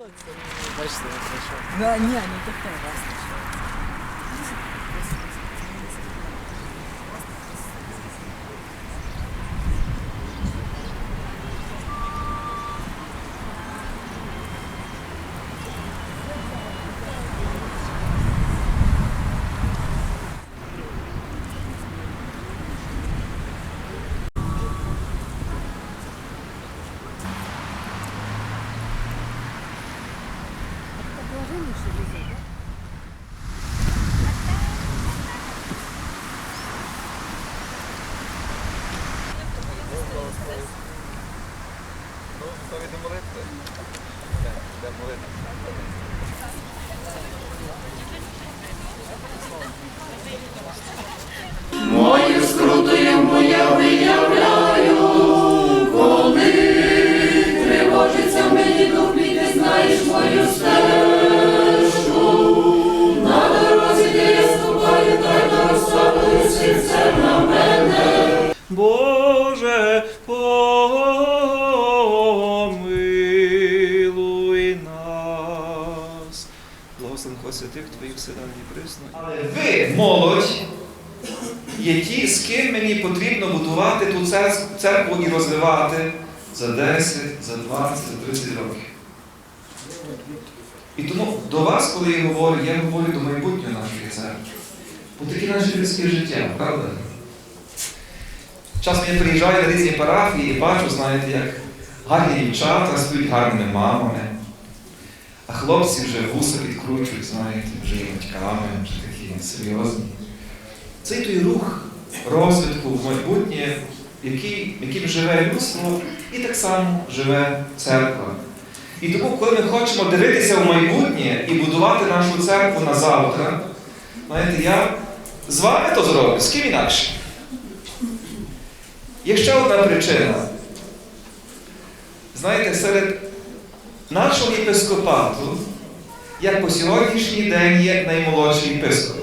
Бачите, не знайшов. Ну, ні, не таке, раз. Нас. Благословен Хо святих Твоїх синах і присно. Але ви, молодь, є ті, з ким мені потрібно будувати ту церкву і розвивати за 10, за 20, за 30 років. І тому до вас, коли я говорю, я говорю до майбутнього нашої церкви. Бо таке наше людське життя, правда? Часом я приїжджаю на різні парафії і бачу, знаєте, як гарні дівчата стають гарними мамами, а хлопці вже вуса підкручують, знаєте, вже є батьками, вже такі серйозні. Цей той рух розвитку в майбутнє, який, яким живе людство, і так само живе церква. І тому, коли ми хочемо дивитися в майбутнє і будувати нашу церкву на завтра, знаєте, я з вами то зроблю, з ким інакше. Є ще одна причина. Знаєте, серед нашого єпископату, як по сьогоднішній день є наймолодший єпископ.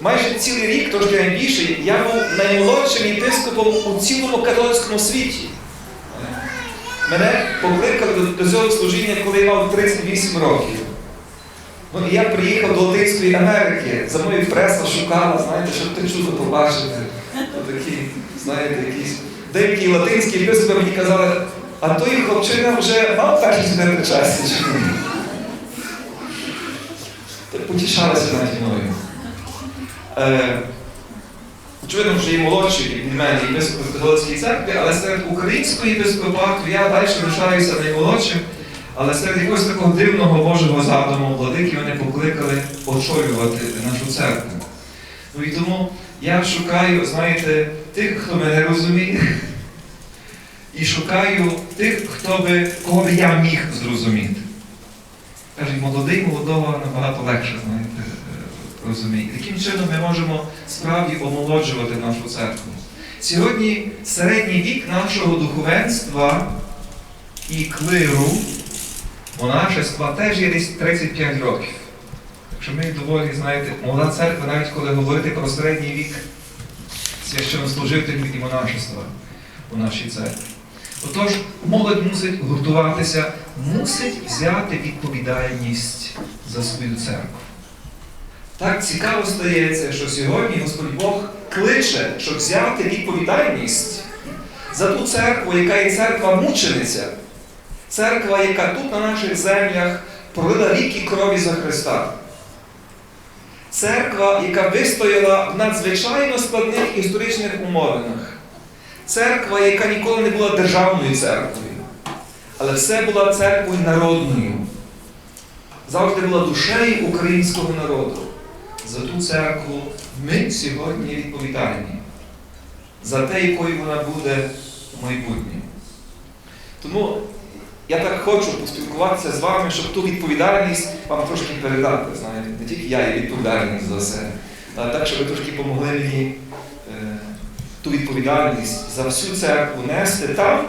Майже цілий рік, трошки найбільше, я був наймолодшим єпископом у цілому католицькому світі. Мене покликали до, до цього служіння, коли я мав 38 років. Ну і я приїхав до Латинської Америки, за мною преса шукала, знаєте, щоб те чудо побачити. Такі, знаєте, якісь деякі латинські єпископи мені казали, а той хлопчина вже мав перший причастя чи? Так потішалися наді мною. Е, очевидно, що є молодший від мене єпископ в католицькій церкві, але серед українського єпископату я далі лишаюся наймолодшим. Але серед якогось такого дивного Божого задуму владики мене покликали очолювати нашу церкву. Ну і тому я шукаю, знаєте, тих, хто мене розуміє, і шукаю тих, хто би, кого би я міг зрозуміти. Кажуть, молодий молодого набагато легше, знаєте, розуміє. Таким чином ми можемо справді омолоджувати нашу церкву. Сьогодні середній вік нашого духовенства і клиру монашества теж є десь 35 років. Так що ми доволі, знаєте, молода церква, навіть коли говорити про середній вік священнослужителів і монашества у нашій церкві. Отож, молодь мусить гуртуватися, мусить взяти відповідальність за свою церкву. Так цікаво стається, що сьогодні Господь Бог кличе, щоб взяти відповідальність за ту церкву, яка є церква мучениця. Церква, яка тут на наших землях пролила ріки крові за Христа. Церква, яка вистояла в надзвичайно складних історичних умовинах. Церква, яка ніколи не була державною церквою, але все була церквою народною. Завжди була душею українського народу. За ту церкву ми сьогодні відповідальні. За те, якою вона буде в майбутньому. Тому я так хочу поспілкуватися з вами, щоб ту відповідальність вам трошки передати. Знаєте, не тільки я є відповідальний за це, а так, щоб ви трошки допомогли мені е, ту відповідальність за всю церкву нести там,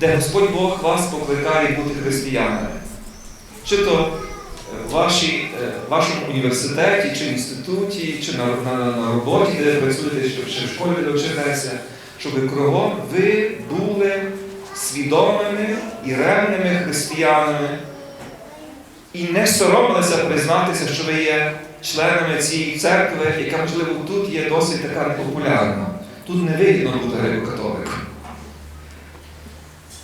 де Господь Бог вас покликає бути християнами. Чи то в вашій, е, вашому університеті, чи в інституті, чи на, на, на роботі, де працюєте, чи, в школі де вчитеся, щоб кругом ви були. Свідомими і ревними християнами і не соромилися признатися, що ви є членами цієї церкви, яка, можливо, тут є досить така непопулярна. Тут не вигідно бути греко-католиком.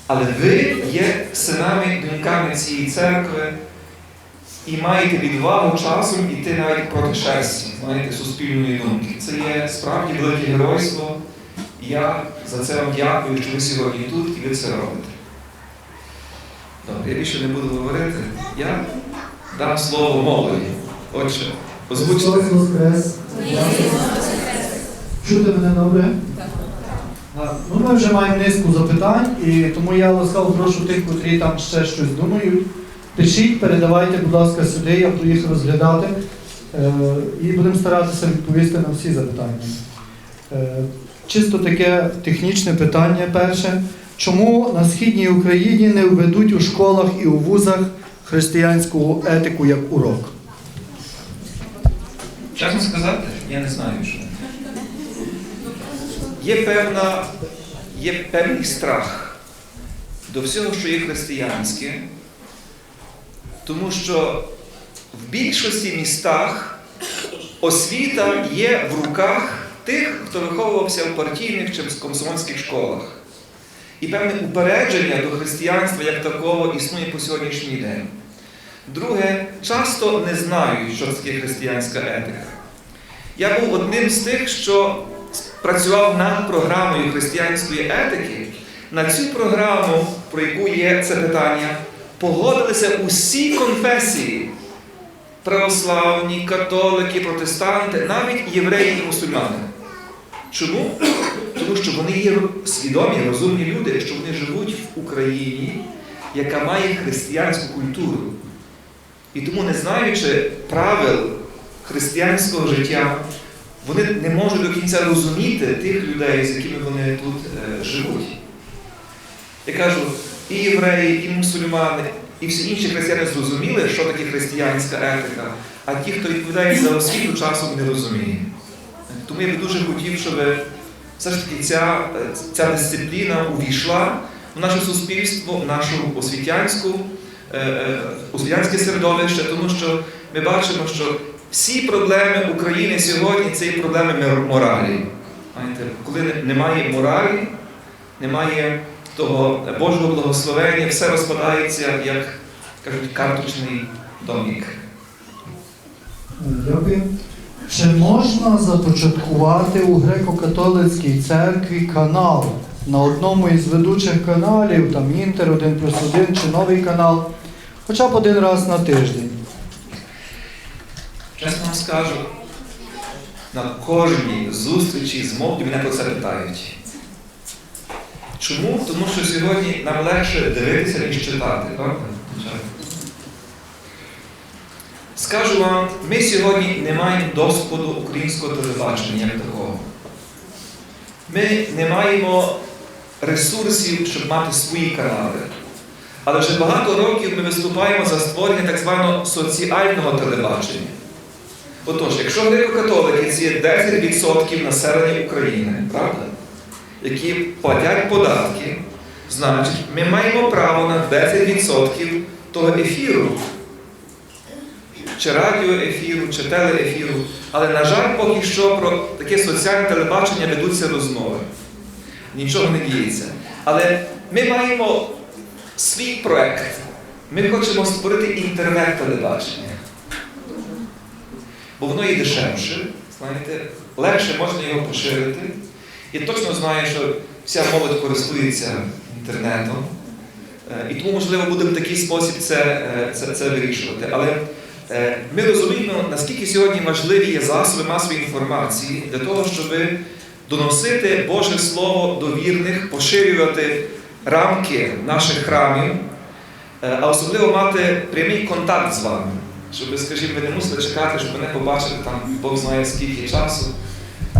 Але ви є синами доньками цієї церкви і маєте відвагу часом іти навіть проти шерсті, знаєте, суспільної думки. Це є справді велике геройство. Я за це вам дякую, що ви сьогодні тут і ви це робите. Добре, я більше не буду говорити. Я дам слово молоді. Отже, озвучте. Воскрес. Чути мене добре? Ну, ми вже маємо низку запитань, і тому я ласкаво прошу тих, котрі там ще щось думають. Пишіть, передавайте, будь ласка, сюди, я буду їх розглядати. Е, і будемо старатися відповісти на всі запитання. Е, чисто таке технічне питання перше. Чому на східній Україні не введуть у школах і у вузах християнську етику як урок? Чесно сказати, я не знаю, що. Є певна, є певний страх до всього, що є християнське, тому що в більшості містах освіта є в руках тих, хто виховувався в партійних чи в комсомольських школах. І певне упередження до християнства як такого існує по сьогоднішній день. Друге, часто не знають, що таке християнська етика. Я був одним з тих, що працював над програмою християнської етики. На цю програму, про яку є це питання, погодилися усі конфесії православні, католики, протестанти, навіть євреї і мусульмани. Чому? Тому що вони є свідомі, розумні люди, що вони живуть в Україні, яка має християнську культуру. І тому, не знаючи правил християнського життя, вони не можуть до кінця розуміти тих людей, з якими вони тут е, живуть. Я кажу, і євреї, і мусульмани, і всі інші християни зрозуміли, що таке християнська етика, а ті, хто відповідає за освіту, часом не розуміє. Тому я би дуже хотів, щоб все ж таки ця, ця дисципліна увійшла в наше суспільство, в нашу освітянську, е, е, освітянське середовище, тому що ми бачимо, що всі проблеми України сьогодні це є проблеми моралі. Коли немає моралі, немає того Божого благословення, все розпадається, як кажуть, карточний. Дякую. Чи можна започаткувати у греко-католицькій церкві канал на одному із ведучих каналів, там Інтер 1 плюс 1 чи новий канал, хоча б один раз на тиждень? Чесно вам скажу, на кожній зустрічі з молоддю мене про це питають. Чому? Тому що сьогодні нам легше дивитися, ніж читати, правда? Скажу вам, ми сьогодні не маємо доступу до українського телебачення як такого. Ми не маємо ресурсів, щоб мати свої канали. Але вже багато років ми виступаємо за створення так званого соціального телебачення. Отож, якщо греко-католики це є 10% населення України, правда? Які платять податки, значить, ми маємо право на 10% того ефіру, чи радіоефіру, чи телеефіру. Але, на жаль, поки що про таке соціальне телебачення ведуться розмови. Нічого не діється. Але ми маємо свій проект. Ми хочемо створити інтернет-телебачення. Бо воно є дешевше, знаєте, легше можна його поширити. І точно знаю, що вся молодь користується інтернетом. Е, І тому, можливо, будемо в такий спосіб це, е, це, це вирішувати. Але е, ми розуміємо, наскільки сьогодні важливі є засоби масової інформації для того, щоб доносити Боже Слово до вірних, поширювати рамки наших храмів, а особливо мати прямий контакт з вами. Щоб, скажімо, ви не мусили чекати, щоб мене побачити там Бог знає скільки часу,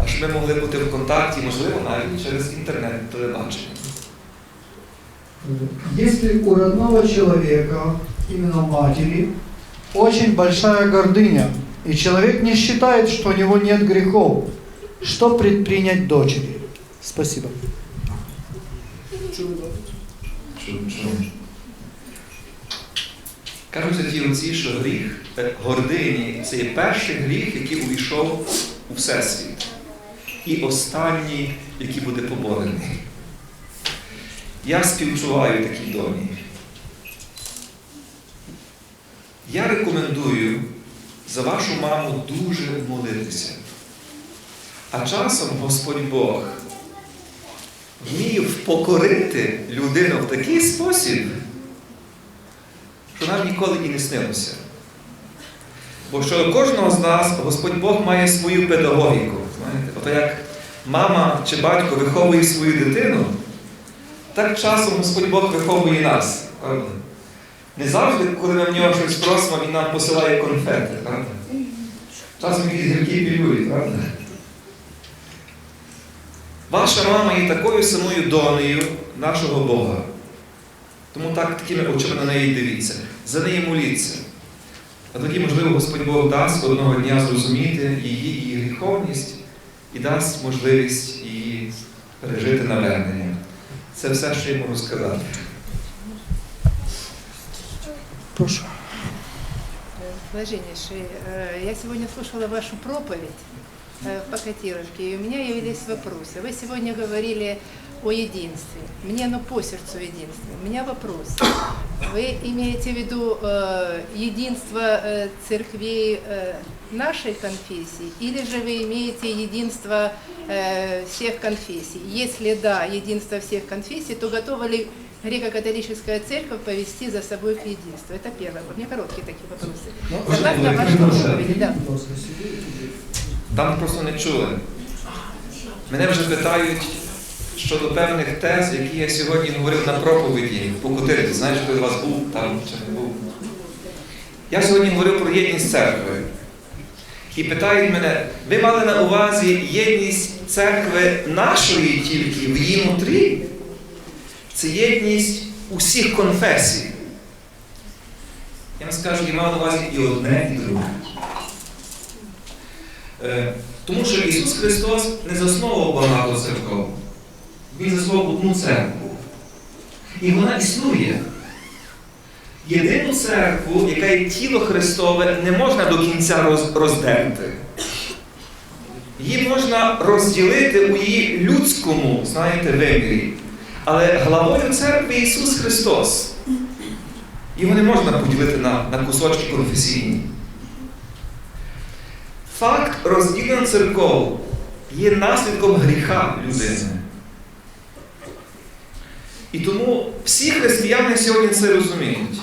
щоб ми могли бути в контакті, можливо, навіть через інтернет-телебачення. Если у родного человека, именно матери, очень большая гордыня, и человек не считает, что у него нет грехов, что предпринять дочери? Спасибо. Чому? Кажуть святі отці, що гріх гордині це є перший гріх, який увійшов у Всесвіт. І останній, який буде поборений. Я співчуваю такій доні. Я рекомендую за вашу маму дуже молитися. А часом Господь Бог вміє впокорити людину в такий спосіб, що нам ніколи і не снилося. Бо що кожного з нас Господь Бог має свою педагогіку. Знаєте? Ото як мама чи батько виховує свою дитину, так часом Господь Бог виховує нас. Не завжди, коли ми в нього щось просимо, він нам посилає конфети, правда? Часом якісь гіркі пілюлі, правда? Ваша мама є такою самою донею нашого Бога. Тому так такими очима на неї дивіться. За неї моліться. А тоді, можливо, Господь Бог дасть одного дня зрозуміти її, її гріховність і дасть можливість її пережити навернення. Це все, що я можу сказати. Прошу. Блаженнейший, э, я сегодня слушала вашу проповедь э, по котировке, и у меня явились вопросы. Вы сегодня говорили о единстве. Мне оно по сердцу единство. У меня вопрос. Вы имеете в виду э, единство э, церквей э, нашей конфессии, или же вы имеете единство э, всех конфессий? Если да, единство всех конфессий, то готова ли греко-католическая церковь повести за собой к единству? Это первый вопрос. У меня короткие такие вопросы. Согласно вашей проповеди, да. Будь ласка, сюди. Там просто не чули. Мене вже питають щодо певних тез, які я сьогодні говорив на проповіді по Котирці. Знаєш, хто з вас був там чи не був. Я сьогодні говорив про єдність церкви. І питають мене, ви мали на увазі єдність церкви нашої тільки в її нутрі? Це єдність усіх конфесій. Я вам скажу, я мав на увазі і одне, і друге. Е, Тому що Ісус Христос не заснував багато церков. Він заснував одну церкву. І вона існує. Єдину церкву, яка є тіло Христове, не можна до кінця роз- роздерти. Її можна розділити у її людському, знаєте, вимірі. Але главою церкви Ісус Христос. Його не можна поділити на, на кусочки конфесійні. Факт розділення церков є наслідком гріха людини. І тому всі християни сьогодні це розуміють.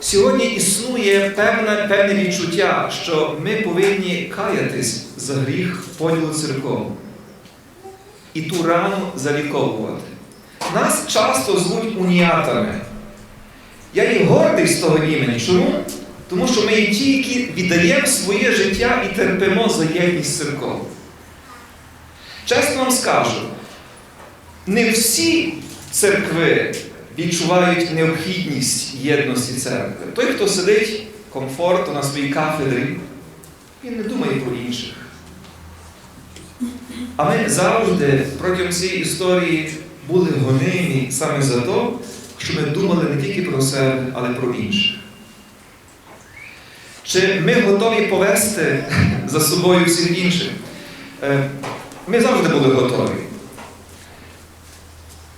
Сьогодні існує певне, певне відчуття, що ми повинні каятись за гріх поділу церков і ту рану заліковувати. Нас часто звуть уніатами. Я є гордий з того імені. Чому? Тому що ми є ті, які віддаємо своє життя і терпимо за єдність церков. Чесно вам скажу, не всі церкви відчувають необхідність єдності церкви. Той, хто сидить комфортно на своїй кафедрі, він не думає про інших. А ми завжди протягом цієї історії були гонимі саме за те, що ми думали не тільки про себе, але про інших. Чи ми готові повести за собою всіх інших? Е, Ми завжди були готові.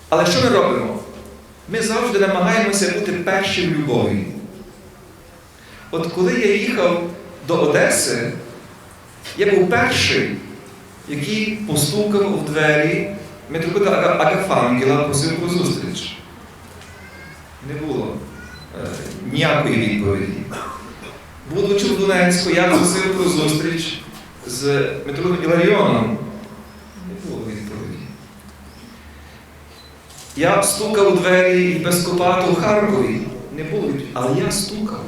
Але що ми робимо? Ми завжди намагаємося бути перші в любові. От коли я їхав до Одеси, я був перший, який постукав у двері митрополита Ага- Агафангела, про зустріч. Не було е, ніякої відповіді. Будучи в Донецьку, я просив про зустріч з митрополитом Іларіоном. Не було. Я стукав у двері єпископату в Харкові. Не було. Але я стукав.